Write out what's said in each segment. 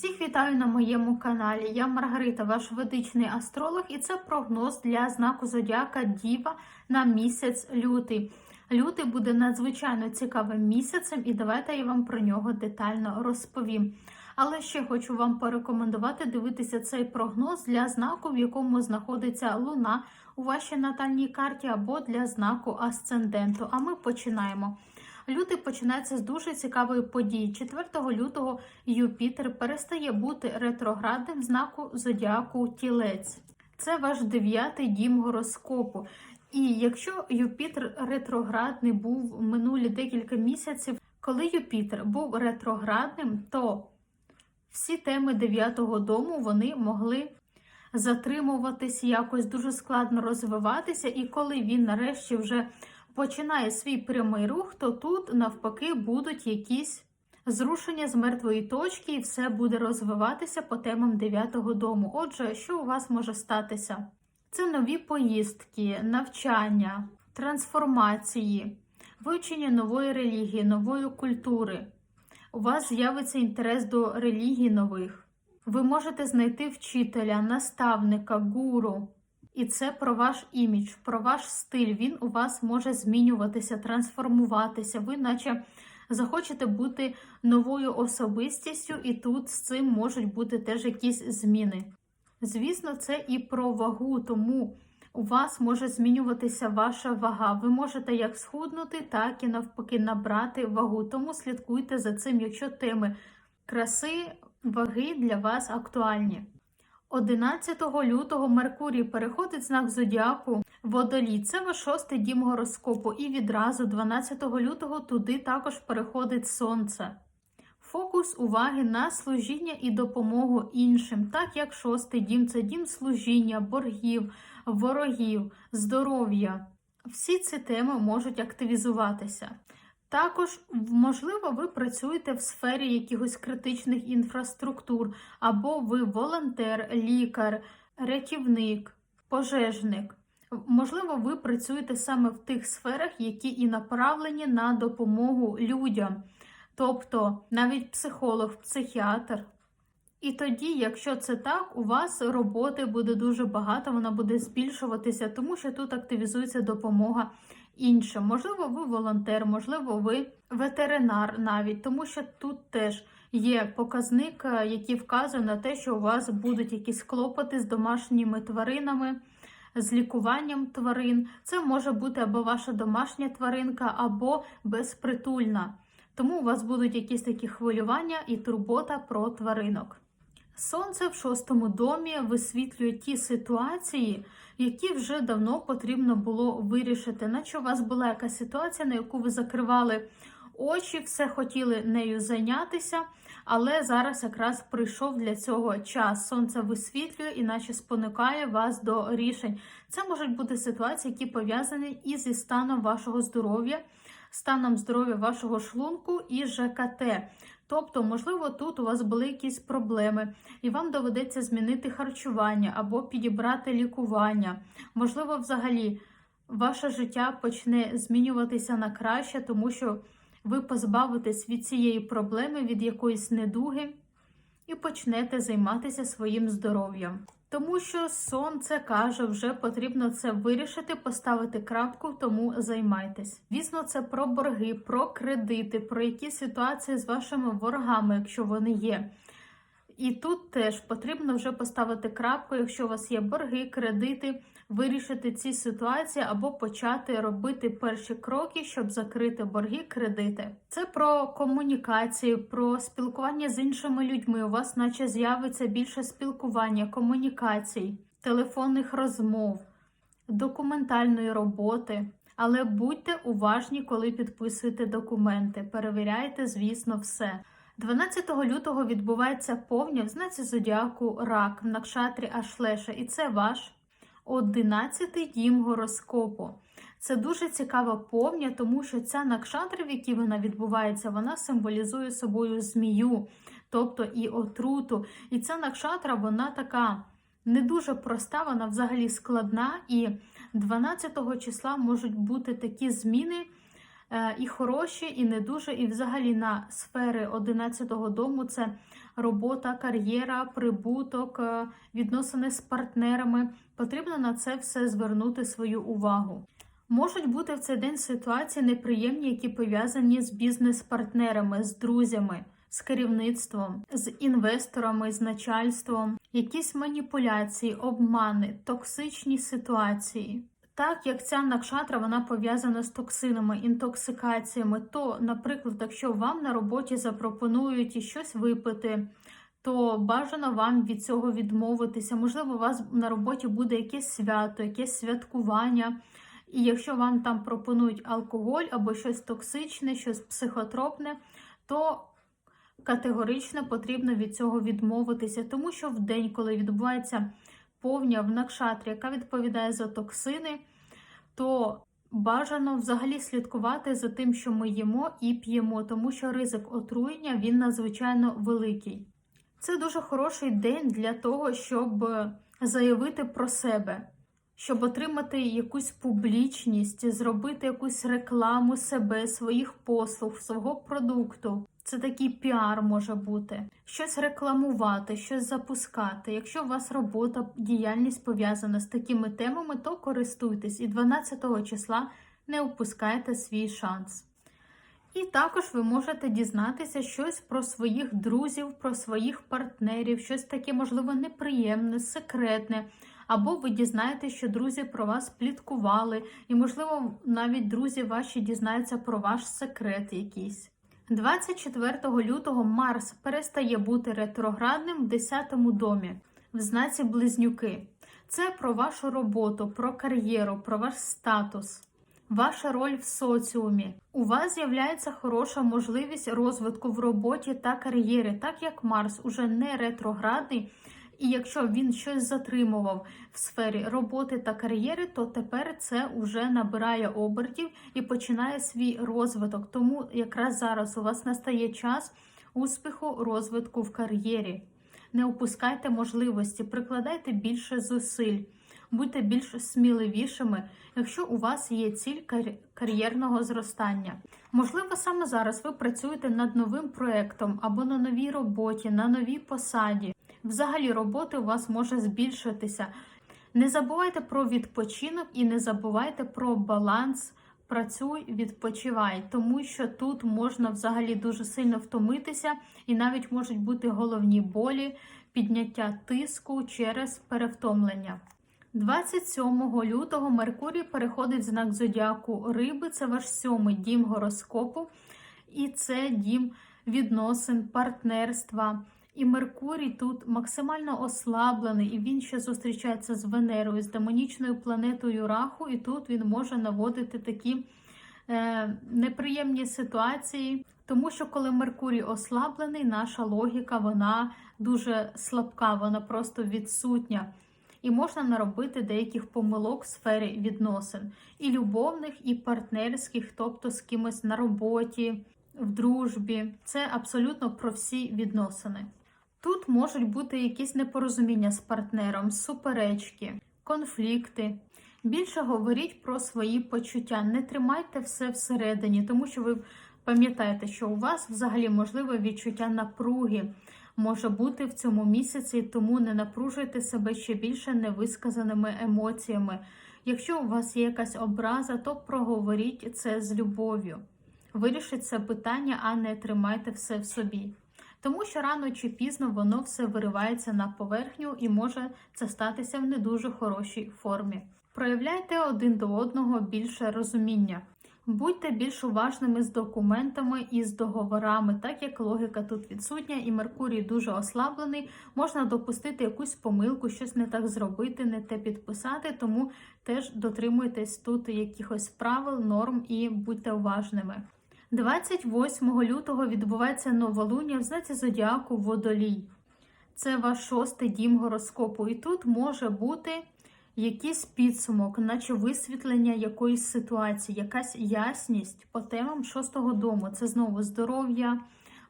Всіх вітаю на моєму каналі. Я Маргарита, ваш ведичний астролог, і це прогноз для знаку Зодіака Діва на місяць лютий. Лютий буде надзвичайно цікавим місяцем, і давайте я вам про нього детально розповім. Але ще хочу вам порекомендувати дивитися цей прогноз для знаку, в якому знаходиться Луна у вашій натальній карті, або для знаку асценденту. А ми починаємо. Лютий починається з дуже цікавої події. 4 лютого Юпітер перестає бути ретроградним знаку зодіаку Тілець. Це ваш дев'ятий дім гороскопу. І якщо Юпітер ретроградний був минулі декілька місяців, коли Юпітер був ретроградним, то всі теми дев'ятого дому вони могли затримуватись, якось дуже складно розвиватися. І коли він нарешті вже починає свій прямий рух, то тут навпаки будуть якісь зрушення з мертвої точки, і все буде розвиватися по темам дев'ятого дому. Отже, що у вас може статися? Це нові поїздки, навчання, трансформації, вивчення нової релігії, нової культури. У вас з'явиться інтерес до релігій нових. Ви можете знайти вчителя, наставника, гуру. І це про ваш імідж, про ваш стиль. Він у вас може змінюватися, трансформуватися. Ви, наче, захочете бути новою особистістю, і тут з цим можуть бути теж якісь зміни. Звісно, це і про вагу, тому у вас може змінюватися ваша вага. Ви можете як схуднути, так і навпаки набрати вагу. Тому слідкуйте за цим, якщо теми краси, ваги для вас актуальні. 11 лютого Меркурій переходить знак Зодіаку Водолій. Це ваш шостий дім гороскопу. І відразу 12 лютого туди також переходить сонце. Фокус уваги на служіння і допомогу іншим, так як шостий дім це дім служіння, боргів, ворогів, здоров'я. Всі ці теми можуть активізуватися. Також, можливо, ви працюєте в сфері якихось критичних інфраструктур, або ви волонтер, лікар, рятівник, пожежник. Можливо, ви працюєте саме в тих сферах, які і направлені на допомогу людям, тобто навіть психолог, психіатр. І тоді, якщо це так, у вас роботи буде дуже багато, вона буде збільшуватися, тому що тут активізується допомога іншим. Можливо, ви волонтер, можливо, ви ветеринар навіть, тому що тут теж є показник, е, який вказує на те, що у вас будуть якісь клопоти з домашніми тваринами. З лікуванням тварин, це може бути або ваша домашня тваринка, або безпритульна. Тому у вас будуть якісь такі хвилювання і турбота про тваринок. Сонце в шостому домі висвітлює ті ситуації, які вже давно потрібно було вирішити. Наче у вас була якась ситуація, на яку ви закривали очі, все хотіли нею зайнятися, але зараз якраз прийшов для цього час. Сонце висвітлює, іначе спонукає вас до рішень. Це можуть бути ситуації, які пов'язані і зі станом вашого здоров'я, станом здоров'я вашого шлунку і ЖКТ. Тобто, можливо, тут у вас були якісь проблеми, і вам доведеться змінити харчування або підібрати лікування. Можливо, взагалі ваше життя почне змінюватися на краще, тому що ви позбавитесь від цієї проблеми, від якоїсь недуги, і почнете займатися своїм здоров'ям. Тому що сонце каже, вже потрібно це вирішити, поставити крапку, тому займайтесь. Звісно, це про борги, про кредити, про які ситуації з вашими ворогами, якщо вони є. І тут теж потрібно вже поставити крапку, якщо у вас є борги, кредити, вирішити ці ситуації або почати робити перші кроки, щоб закрити борги, кредити. Це про комунікації, про спілкування з іншими людьми. У вас, наче, з'явиться більше спілкування, комунікацій, телефонних розмов, документальної роботи. Але будьте уважні, коли підписуєте документи. Перевіряйте, звісно, все. 12 лютого відбувається повня в знаці зодіаку рак в накшатрі Ашлеша, і це ваш 11-й дім гороскопу. Це дуже цікава повня, тому що ця накшатра, в якій вона відбувається, вона символізує собою змію, тобто і отруту. І ця накшатра, вона така не дуже проста, вона взагалі складна. І 12 числа можуть бути такі зміни. І хороші, і не дуже, і взагалі на сфери 11-го дому це робота, кар'єра, прибуток, е, відносини з партнерами. Потрібно на це все звернути свою увагу. Можуть бути в цей день ситуації неприємні, які пов'язані з бізнес-партнерами, з друзями, з керівництвом, з інвесторами, з начальством, якісь маніпуляції, обмани, токсичні ситуації. Так як ця накшатра вона пов'язана з токсинами, інтоксикаціями, то, наприклад, якщо вам на роботі запропонують щось випити, то бажано вам від цього відмовитися. Можливо, у вас на роботі буде якесь свято, якесь святкування. І якщо вам там пропонують алкоголь або щось токсичне, щось психотропне, то категорично потрібно від цього відмовитися, тому що в день, коли відбувається повня в накшатрі, яка відповідає за токсини, то бажано взагалі слідкувати за тим, що ми їмо і п'ємо, тому що ризик отруєння він надзвичайно великий. Це дуже хороший день для того, щоб заявити про себе щоб отримати якусь публічність, зробити якусь рекламу себе, своїх послуг, свого продукту. Це такий піар може бути, щось рекламувати, щось запускати. Якщо у вас робота, діяльність пов'язана з такими темами, то користуйтесь і 12 числа не упускайте свій шанс. І також ви можете дізнатися щось про своїх друзів, про своїх партнерів, щось таке, можливо, неприємне, секретне. Або ви дізнаєтеся, що друзі про вас пліткували, і, можливо, навіть друзі ваші дізнаються про ваш секрет якийсь. 24 лютого Марс перестає бути ретроградним в 10 домі в знаці Близнюки. Це про вашу роботу, про кар'єру, про ваш статус, ваша роль в соціумі. У вас з'являється хороша можливість розвитку в роботі та кар'єрі, так як Марс уже не ретроградний. І якщо він щось затримував в сфері роботи та кар'єри, то тепер це вже набирає обертів і починає свій розвиток. Тому якраз зараз у вас настає час успіху розвитку в кар'єрі. Не опускайте можливості, прикладайте більше зусиль, будьте більш сміливішими, якщо у вас є ціль кар'єрного зростання. Можливо, саме зараз ви працюєте над новим проєктом або на новій роботі, на новій посаді взагалі роботи у вас може збільшитися. Не забувайте про відпочинок і не забувайте про баланс. Працюй, відпочивай, тому що тут можна взагалі дуже сильно втомитися, і навіть можуть бути головні болі, підняття тиску через перевтомлення. 27 лютого Меркурій переходить в знак зодіаку Риби, це ваш сьомий дім гороскопу, і це дім відносин, партнерства. І Меркурій тут максимально ослаблений, і він ще зустрічається з Венерою, з демонічною планетою Раху, і тут він може наводити такі е, неприємні ситуації. Тому що коли Меркурій ослаблений, наша логіка вона дуже слабка, вона просто відсутня. І можна наробити деяких помилок в сфері відносин, і любовних, і партнерських, тобто з кимось на роботі, в дружбі. Це абсолютно про всі відносини. Тут можуть бути якісь непорозуміння з партнером, суперечки, конфлікти. Більше говоріть про свої почуття, не тримайте все всередині, тому що ви пам'ятаєте, що у вас взагалі можливе відчуття напруги може бути в цьому місяці, тому не напружуйте себе ще більше невисказаними емоціями. Якщо у вас є якась образа, то проговоріть це з любов'ю. Вирішіть це питання, а не тримайте все в собі тому що рано чи пізно воно все виривається на поверхню і може це статися в не дуже хорошій формі. Проявляйте один до одного більше розуміння. Будьте більш уважними з документами і з договорами, так як логіка тут відсутня, і Меркурій дуже ослаблений, можна допустити якусь помилку, щось не так зробити, не те підписати, тому теж дотримуйтесь тут якихось правил, норм і будьте уважними. 28 лютого відбувається новолуння в знаці Зодіаку Водолій. Це ваш шостий дім гороскопу. І тут може бути якийсь підсумок, наче висвітлення якоїсь ситуації, якась ясність по темам шостого дому. Це знову здоров'я,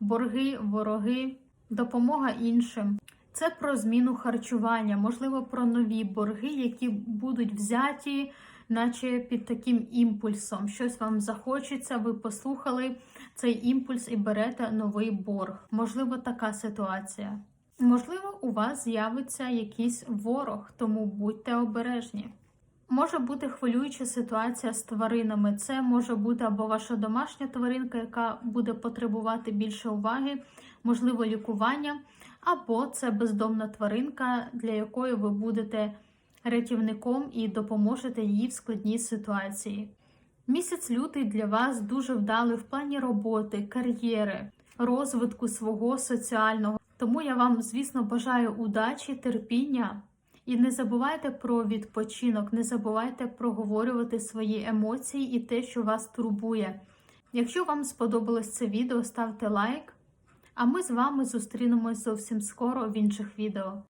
борги, вороги, допомога іншим. Це про зміну харчування, можливо, про нові борги, які будуть взяті наче під таким імпульсом. Щось вам захочеться, ви послухали цей імпульс і берете новий борг. Можливо, така ситуація. Можливо, у вас з'явиться якийсь ворог, тому будьте обережні. Може бути хвилююча ситуація з тваринами. Це може бути або ваша домашня тваринка, яка буде потребувати більше уваги, можливо, лікування, або це бездомна тваринка, для якої ви будете рятівником і допоможете їй в складній ситуації. Місяць лютий для вас дуже вдалий в плані роботи, кар'єри, розвитку свого соціального. Тому я вам, звісно, бажаю удачі, терпіння. І не забувайте про відпочинок, не забувайте проговорювати свої емоції і те, що вас турбує. Якщо вам сподобалось це відео, ставте лайк. А ми з вами зустрінемось зовсім скоро в інших відео.